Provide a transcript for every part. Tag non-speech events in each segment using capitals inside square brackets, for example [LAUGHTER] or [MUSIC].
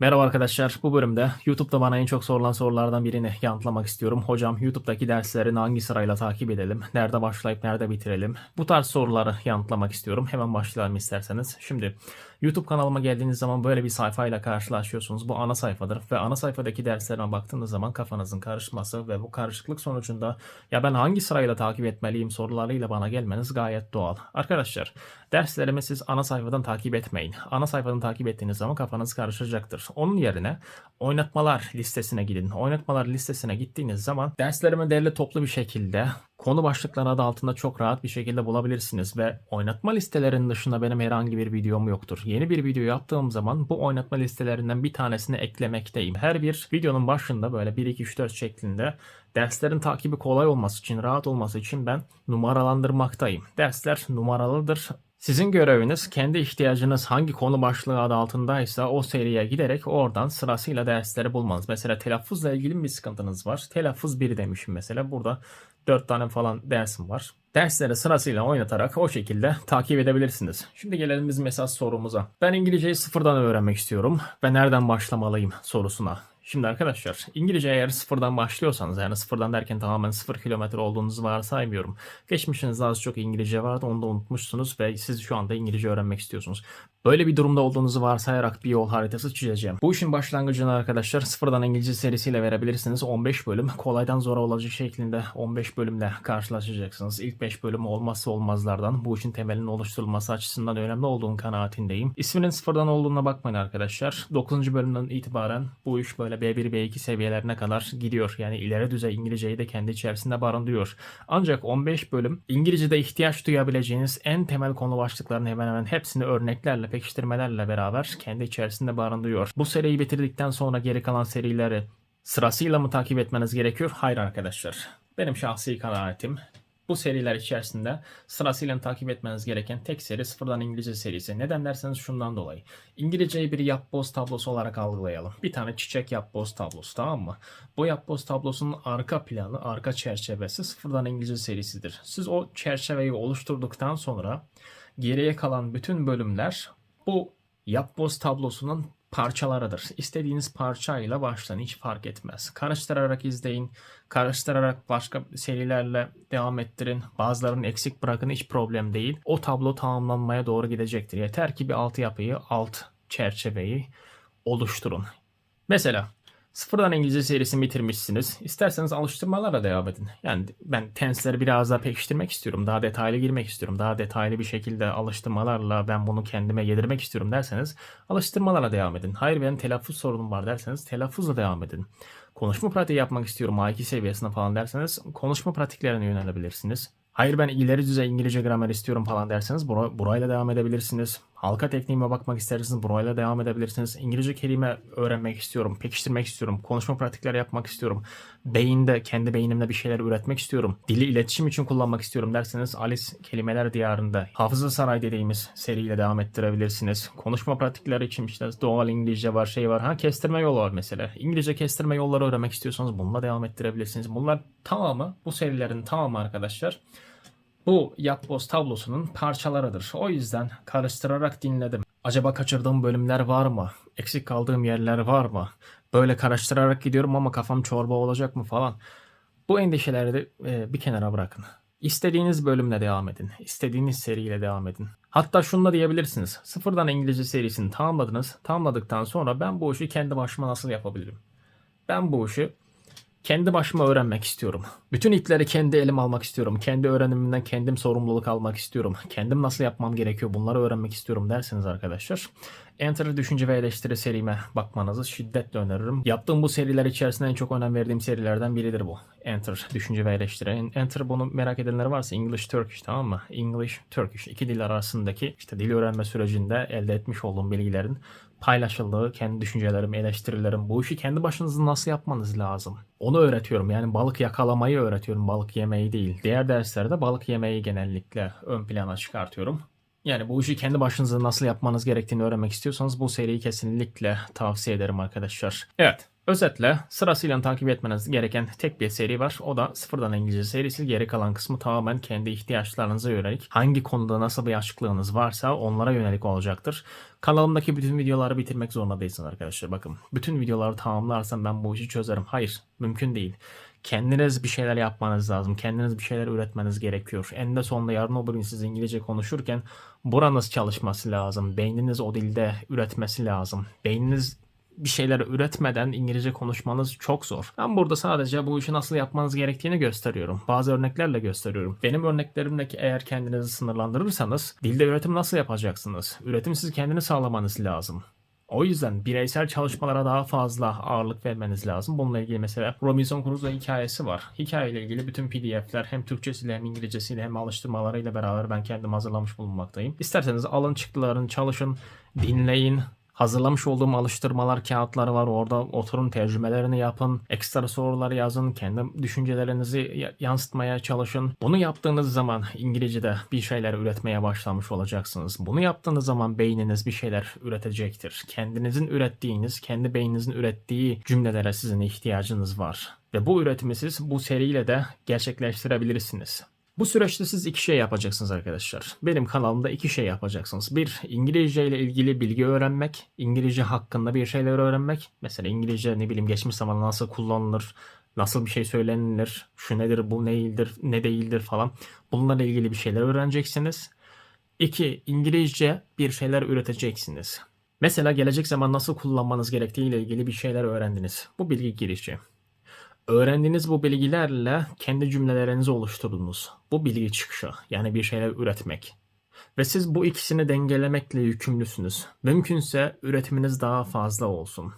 Merhaba arkadaşlar. Bu bölümde YouTube'da bana en çok sorulan sorulardan birini yanıtlamak istiyorum. Hocam YouTube'daki derslerini hangi sırayla takip edelim? Nerede başlayıp nerede bitirelim? Bu tarz soruları yanıtlamak istiyorum. Hemen başlayalım isterseniz. Şimdi YouTube kanalıma geldiğiniz zaman böyle bir sayfayla karşılaşıyorsunuz. Bu ana sayfadır ve ana sayfadaki derslerime baktığınız zaman kafanızın karışması ve bu karışıklık sonucunda ya ben hangi sırayla takip etmeliyim sorularıyla bana gelmeniz gayet doğal. Arkadaşlar derslerimi siz ana sayfadan takip etmeyin. Ana sayfadan takip ettiğiniz zaman kafanız karışacaktır. Onun yerine oynatmalar listesine gidin. Oynatmalar listesine gittiğiniz zaman derslerimi derli toplu bir şekilde konu başlıkları adı altında çok rahat bir şekilde bulabilirsiniz ve oynatma listelerinin dışında benim herhangi bir videom yoktur. Yeni bir video yaptığım zaman bu oynatma listelerinden bir tanesini eklemekteyim. Her bir videonun başında böyle 1 2 3 4 şeklinde derslerin takibi kolay olması için, rahat olması için ben numaralandırmaktayım. Dersler numaralıdır. Sizin göreviniz kendi ihtiyacınız hangi konu başlığı adı altındaysa o seriye giderek oradan sırasıyla dersleri bulmanız. Mesela telaffuzla ilgili bir sıkıntınız var. Telaffuz 1 demişim mesela. Burada 4 tane falan dersim var. Dersleri sırasıyla oynatarak o şekilde takip edebilirsiniz. Şimdi gelelim bizim esas sorumuza. Ben İngilizceyi sıfırdan öğrenmek istiyorum ve nereden başlamalıyım sorusuna. Şimdi arkadaşlar İngilizce eğer sıfırdan başlıyorsanız yani sıfırdan derken tamamen sıfır kilometre olduğunuzu varsaymıyorum. Geçmişinizde az çok İngilizce vardı onu da unutmuşsunuz ve siz şu anda İngilizce öğrenmek istiyorsunuz. Böyle bir durumda olduğunuzu varsayarak bir yol haritası çizeceğim. Bu işin başlangıcını arkadaşlar sıfırdan İngilizce serisiyle verebilirsiniz. 15 bölüm [LAUGHS] kolaydan zora olacak şeklinde 15 bölümle karşılaşacaksınız. İlk 5 bölüm olmazsa olmazlardan bu işin temelinin oluşturulması açısından önemli olduğum kanaatindeyim. İsminin sıfırdan olduğuna bakmayın arkadaşlar. 9. bölümden itibaren bu iş böyle B1 B2 seviyelerine kadar gidiyor. Yani ileri düzey İngilizceyi de kendi içerisinde barındırıyor. Ancak 15 bölüm İngilizce'de ihtiyaç duyabileceğiniz en temel konu başlıklarının hemen hemen hepsini örneklerle, pekiştirmelerle beraber kendi içerisinde barındırıyor. Bu seriyi bitirdikten sonra geri kalan serileri sırasıyla mı takip etmeniz gerekiyor? Hayır arkadaşlar. Benim şahsi kanaatim bu seriler içerisinde sırasıyla takip etmeniz gereken tek seri sıfırdan İngilizce serisi. Neden derseniz şundan dolayı. İngilizceyi bir yapboz tablosu olarak algılayalım. Bir tane çiçek yapboz tablosu tamam mı? Bu yapboz tablosunun arka planı, arka çerçevesi sıfırdan İngilizce serisidir. Siz o çerçeveyi oluşturduktan sonra geriye kalan bütün bölümler bu yapboz tablosunun parçalarıdır. İstediğiniz parçayla başlayın hiç fark etmez. Karıştırarak izleyin, karıştırarak başka serilerle devam ettirin. Bazılarını eksik bırakın hiç problem değil. O tablo tamamlanmaya doğru gidecektir. Yeter ki bir altyapıyı, alt çerçeveyi oluşturun. Mesela Sıfırdan İngilizce serisini bitirmişsiniz. İsterseniz alıştırmalara devam edin. Yani ben tensleri biraz daha pekiştirmek istiyorum. Daha detaylı girmek istiyorum. Daha detaylı bir şekilde alıştırmalarla ben bunu kendime yedirmek istiyorum derseniz alıştırmalara devam edin. Hayır benim telaffuz sorunum var derseniz telaffuzla devam edin. Konuşma pratiği yapmak istiyorum A2 seviyesinde falan derseniz konuşma pratiklerine yönelebilirsiniz. Hayır ben ileri düzey İngilizce gramer istiyorum falan derseniz bura, burayla devam edebilirsiniz. Halka tekniğime bakmak isterseniz burayla devam edebilirsiniz. İngilizce kelime öğrenmek istiyorum, pekiştirmek istiyorum, konuşma pratikleri yapmak istiyorum. Beyinde, kendi beynimde bir şeyler üretmek istiyorum. Dili iletişim için kullanmak istiyorum derseniz Alice Kelimeler Diyarı'nda Hafıza Saray dediğimiz seriyle devam ettirebilirsiniz. Konuşma pratikleri için işte doğal İngilizce var, şey var. Ha kestirme yolu var mesela. İngilizce kestirme yolları öğrenmek istiyorsanız bununla devam ettirebilirsiniz. Bunlar tamamı, bu serilerin tamamı arkadaşlar bu yapboz tablosunun parçalarıdır. O yüzden karıştırarak dinledim. Acaba kaçırdığım bölümler var mı? Eksik kaldığım yerler var mı? Böyle karıştırarak gidiyorum ama kafam çorba olacak mı falan. Bu endişeleri de e, bir kenara bırakın. İstediğiniz bölümle devam edin. İstediğiniz seriyle devam edin. Hatta şunu da diyebilirsiniz. Sıfırdan İngilizce serisini tamamladınız. Tamamladıktan sonra ben bu işi kendi başıma nasıl yapabilirim? Ben bu işi kendi başıma öğrenmek istiyorum. Bütün ipleri kendi elim almak istiyorum. Kendi öğrenimimden kendim sorumluluk almak istiyorum. Kendim nasıl yapmam gerekiyor bunları öğrenmek istiyorum derseniz arkadaşlar. Enter düşünce ve eleştiri serime bakmanızı şiddetle öneririm. Yaptığım bu seriler içerisinde en çok önem verdiğim serilerden biridir bu. Enter düşünce ve eleştiri. Enter bunu merak edenler varsa English Turkish tamam mı? English Turkish iki dil arasındaki işte dil öğrenme sürecinde elde etmiş olduğum bilgilerin paylaşıldığı, kendi düşüncelerim, eleştirilerim, bu işi kendi başınıza nasıl yapmanız lazım? Onu öğretiyorum. Yani balık yakalamayı öğretiyorum, balık yemeyi değil. Diğer derslerde balık yemeyi genellikle ön plana çıkartıyorum. Yani bu işi kendi başınıza nasıl yapmanız gerektiğini öğrenmek istiyorsanız bu seriyi kesinlikle tavsiye ederim arkadaşlar. Evet. Özetle sırasıyla takip etmeniz gereken tek bir seri var. O da sıfırdan İngilizce serisi. Geri kalan kısmı tamamen kendi ihtiyaçlarınıza yönelik. Hangi konuda nasıl bir açıklığınız varsa onlara yönelik olacaktır. Kanalımdaki bütün videoları bitirmek zorunda değilsiniz arkadaşlar. Bakın bütün videoları tamamlarsam ben bu işi çözerim. Hayır mümkün değil. Kendiniz bir şeyler yapmanız lazım. Kendiniz bir şeyler üretmeniz gerekiyor. Eninde sonunda yarın öbür gün siz İngilizce konuşurken buranız çalışması lazım. Beyniniz o dilde üretmesi lazım. Beyniniz bir şeyler üretmeden İngilizce konuşmanız çok zor. Ben burada sadece bu işi nasıl yapmanız gerektiğini gösteriyorum. Bazı örneklerle gösteriyorum. Benim örneklerimdeki eğer kendinizi sınırlandırırsanız dilde üretim nasıl yapacaksınız? Üretim siz kendini sağlamanız lazım. O yüzden bireysel çalışmalara daha fazla ağırlık vermeniz lazım. Bununla ilgili mesela Robinson Crusoe hikayesi var. Hikayeyle ilgili bütün pdf'ler hem Türkçesiyle hem İngilizcesiyle hem alıştırmalarıyla beraber ben kendim hazırlamış bulunmaktayım. İsterseniz alın çıktılarını çalışın, dinleyin, Hazırlamış olduğum alıştırmalar kağıtları var. Orada oturun tercümelerini yapın. Ekstra sorular yazın. Kendi düşüncelerinizi yansıtmaya çalışın. Bunu yaptığınız zaman İngilizce'de bir şeyler üretmeye başlamış olacaksınız. Bunu yaptığınız zaman beyniniz bir şeyler üretecektir. Kendinizin ürettiğiniz, kendi beyninizin ürettiği cümlelere sizin ihtiyacınız var. Ve bu üretimi siz bu seriyle de gerçekleştirebilirsiniz. Bu süreçte siz iki şey yapacaksınız arkadaşlar. Benim kanalımda iki şey yapacaksınız. Bir, İngilizce ile ilgili bilgi öğrenmek. İngilizce hakkında bir şeyler öğrenmek. Mesela İngilizce ne bileyim geçmiş zamanda nasıl kullanılır, nasıl bir şey söylenilir, şu nedir, bu neyildir, ne değildir falan. Bunlarla ilgili bir şeyler öğreneceksiniz. İki, İngilizce bir şeyler üreteceksiniz. Mesela gelecek zaman nasıl kullanmanız gerektiği ile ilgili bir şeyler öğrendiniz. Bu bilgi girişi. Öğrendiğiniz bu bilgilerle kendi cümlelerinizi oluşturdunuz. Bu bilgi çıkışı yani bir şeyler üretmek. Ve siz bu ikisini dengelemekle yükümlüsünüz. Mümkünse üretiminiz daha fazla olsun.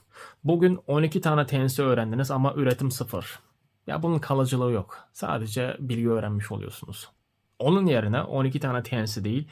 Bugün 12 tane tensi öğrendiniz ama üretim sıfır. Ya bunun kalıcılığı yok. Sadece bilgi öğrenmiş oluyorsunuz. Onun yerine 12 tane tensi değil,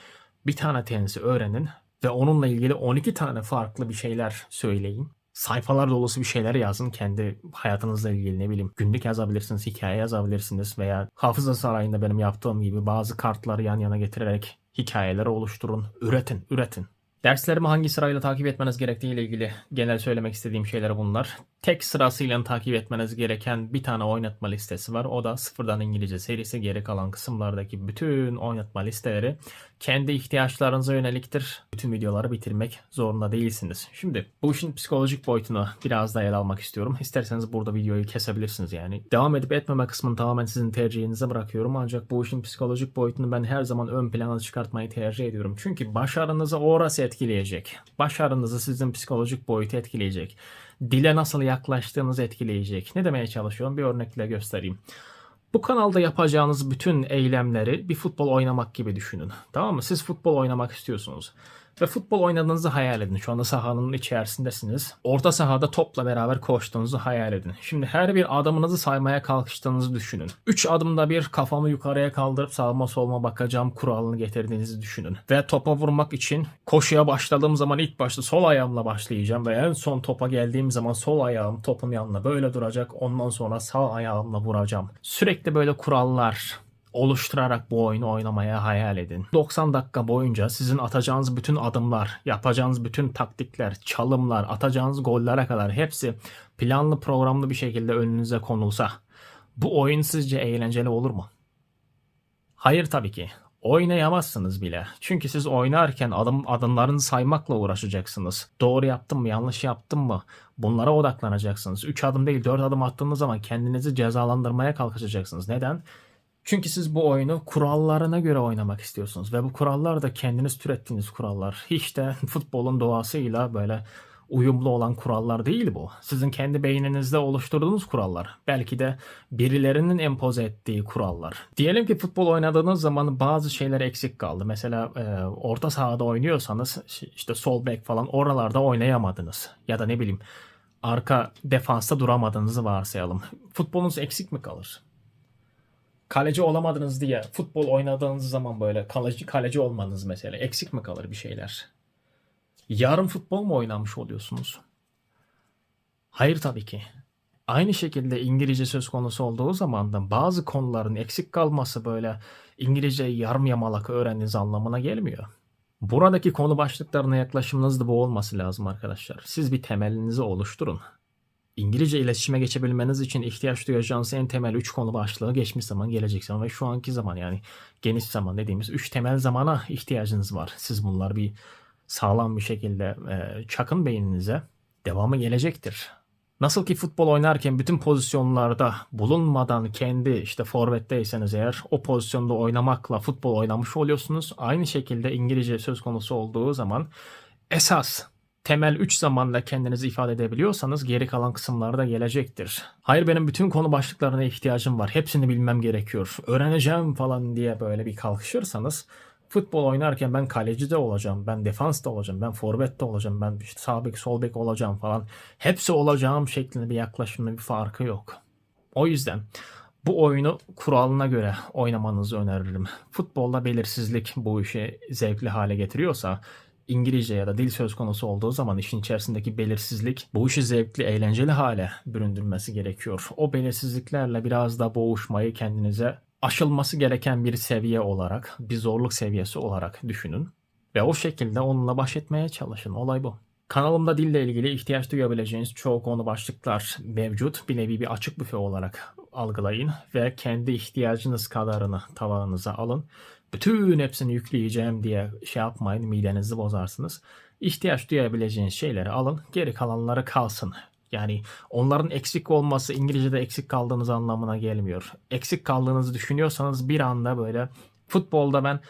bir tane tensi öğrenin ve onunla ilgili 12 tane farklı bir şeyler söyleyin sayfalar dolusu bir şeyler yazın. Kendi hayatınızla ilgili ne bileyim günlük yazabilirsiniz, hikaye yazabilirsiniz veya hafıza sarayında benim yaptığım gibi bazı kartları yan yana getirerek hikayeleri oluşturun. Üretin, üretin. Derslerimi hangi sırayla takip etmeniz gerektiği ile ilgili genel söylemek istediğim şeyler bunlar. Tek sırasıyla takip etmeniz gereken bir tane oynatma listesi var. O da sıfırdan İngilizce serisi geri kalan kısımlardaki bütün oynatma listeleri kendi ihtiyaçlarınıza yöneliktir. Bütün videoları bitirmek zorunda değilsiniz. Şimdi bu işin psikolojik boyutunu biraz daha ele almak istiyorum. İsterseniz burada videoyu kesebilirsiniz yani. Devam edip etmeme kısmını tamamen sizin tercihinize bırakıyorum. Ancak bu işin psikolojik boyutunu ben her zaman ön plana çıkartmayı tercih ediyorum. Çünkü başarınızı orası etkileyecek. Başarınızı sizin psikolojik boyutu etkileyecek. Dile nasıl yaklaştığınızı etkileyecek. Ne demeye çalışıyorum? Bir örnekle göstereyim. Bu kanalda yapacağınız bütün eylemleri bir futbol oynamak gibi düşünün. Tamam mı? Siz futbol oynamak istiyorsunuz ve futbol oynadığınızı hayal edin. Şu anda sahanın içerisindesiniz. Orta sahada topla beraber koştuğunuzu hayal edin. Şimdi her bir adımınızı saymaya kalkıştığınızı düşünün. 3 adımda bir kafamı yukarıya kaldırıp sağıma soluma bakacağım kuralını getirdiğinizi düşünün. Ve topa vurmak için koşuya başladığım zaman ilk başta sol ayağımla başlayacağım ve en son topa geldiğim zaman sol ayağım topun yanına böyle duracak. Ondan sonra sağ ayağımla vuracağım. Sürekli böyle kurallar, oluşturarak bu oyunu oynamaya hayal edin. 90 dakika boyunca sizin atacağınız bütün adımlar, yapacağınız bütün taktikler, çalımlar, atacağınız gollere kadar hepsi planlı programlı bir şekilde önünüze konulsa bu oyun sizce eğlenceli olur mu? Hayır tabii ki. Oynayamazsınız bile. Çünkü siz oynarken adım adımlarını saymakla uğraşacaksınız. Doğru yaptım mı, yanlış yaptım mı? Bunlara odaklanacaksınız. 3 adım değil 4 adım attığınız zaman kendinizi cezalandırmaya kalkışacaksınız. Neden? Çünkü siz bu oyunu kurallarına göre oynamak istiyorsunuz ve bu kurallar da kendiniz türettiğiniz kurallar. Hiç de [LAUGHS] futbolun doğasıyla böyle uyumlu olan kurallar değil bu. Sizin kendi beyninizde oluşturduğunuz kurallar. Belki de birilerinin empoze ettiği kurallar. Diyelim ki futbol oynadığınız zaman bazı şeyler eksik kaldı. Mesela e, orta sahada oynuyorsanız işte sol bek falan oralarda oynayamadınız. Ya da ne bileyim arka defansta duramadığınızı varsayalım. Futbolunuz eksik mi kalır? Kaleci olamadınız diye futbol oynadığınız zaman böyle kaleci kaleci olmanız mesela eksik mi kalır bir şeyler? Yarın futbol mu oynamış oluyorsunuz? Hayır tabii ki. Aynı şekilde İngilizce söz konusu olduğu zaman da bazı konuların eksik kalması böyle İngilizce yarım yamalak öğrendiğiniz anlamına gelmiyor. Buradaki konu başlıklarına yaklaşımınız da bu olması lazım arkadaşlar. Siz bir temelinizi oluşturun. İngilizce iletişime geçebilmeniz için ihtiyaç duyacağınız en temel 3 konu başlığı geçmiş zaman, gelecek zaman ve şu anki zaman yani geniş zaman dediğimiz 3 temel zamana ihtiyacınız var. Siz bunlar bir sağlam bir şekilde e, çakın beyninize devamı gelecektir. Nasıl ki futbol oynarken bütün pozisyonlarda bulunmadan kendi işte forvetteyseniz eğer o pozisyonda oynamakla futbol oynamış oluyorsunuz. Aynı şekilde İngilizce söz konusu olduğu zaman esas temel 3 zamanla kendinizi ifade edebiliyorsanız geri kalan kısımlarda gelecektir. Hayır benim bütün konu başlıklarına ihtiyacım var. Hepsini bilmem gerekiyor. Öğreneceğim falan diye böyle bir kalkışırsanız futbol oynarken ben kaleci de olacağım, ben defans da olacağım, ben forvet de olacağım, ben işte sağ bek, sol bek olacağım falan. Hepsi olacağım şeklinde bir yaklaşımda bir farkı yok. O yüzden bu oyunu kuralına göre oynamanızı öneririm. Futbolda belirsizlik bu işi zevkli hale getiriyorsa İngilizce ya da dil söz konusu olduğu zaman işin içerisindeki belirsizlik bu işi zevkli, eğlenceli hale büründürmesi gerekiyor. O belirsizliklerle biraz da boğuşmayı kendinize aşılması gereken bir seviye olarak, bir zorluk seviyesi olarak düşünün. Ve o şekilde onunla baş etmeye çalışın. Olay bu. Kanalımda dille ilgili ihtiyaç duyabileceğiniz çoğu konu başlıklar mevcut. Bir nevi bir açık büfe olarak algılayın ve kendi ihtiyacınız kadarını tabağınıza alın. Bütün hepsini yükleyeceğim diye şey yapmayın, midenizi bozarsınız. İhtiyaç duyabileceğiniz şeyleri alın, geri kalanları kalsın. Yani onların eksik olması İngilizce'de eksik kaldığınız anlamına gelmiyor. Eksik kaldığınızı düşünüyorsanız bir anda böyle futbolda ben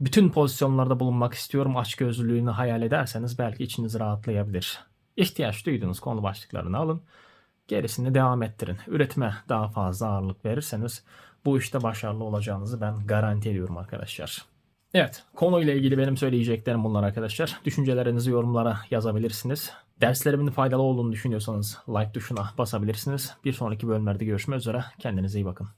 bütün pozisyonlarda bulunmak istiyorum açgözlülüğünü hayal ederseniz belki içiniz rahatlayabilir. İhtiyaç duyduğunuz konu başlıklarını alın. Gerisini devam ettirin. Üretime daha fazla ağırlık verirseniz bu işte başarılı olacağınızı ben garanti ediyorum arkadaşlar. Evet, konuyla ilgili benim söyleyeceklerim bunlar arkadaşlar. Düşüncelerinizi yorumlara yazabilirsiniz. Derslerimin faydalı olduğunu düşünüyorsanız like tuşuna basabilirsiniz. Bir sonraki bölümlerde görüşmek üzere. Kendinize iyi bakın.